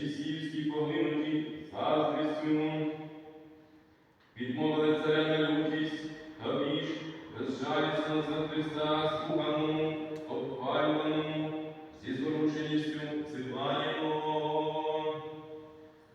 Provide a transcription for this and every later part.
часівські погинуті заздрістю йому. відмовили царя нелюдість, та віж безжалісно за Христа, слуганому, обпалюваному, зі зворушеністю циваємо.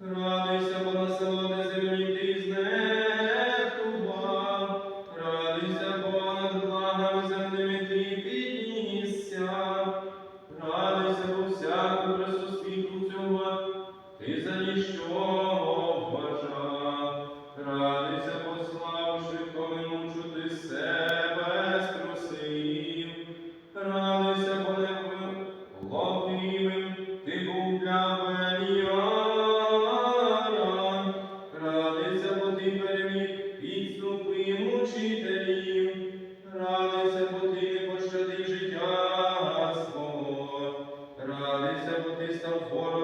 Радуйся, понасолоди землі, ти знехтував, радуйся понад благами земними ти піднісся, радуйся по всяку красу світу цього ти за ніщо вважав, радуйся, бо славу швидко минучу ти себе струсив, радуйся, бо не ловимим ти був для вельяра, радуйся, бо ти переміг підступи мучителів, радуйся, бо ти не життя свого, радуйся, бо ти став ворогом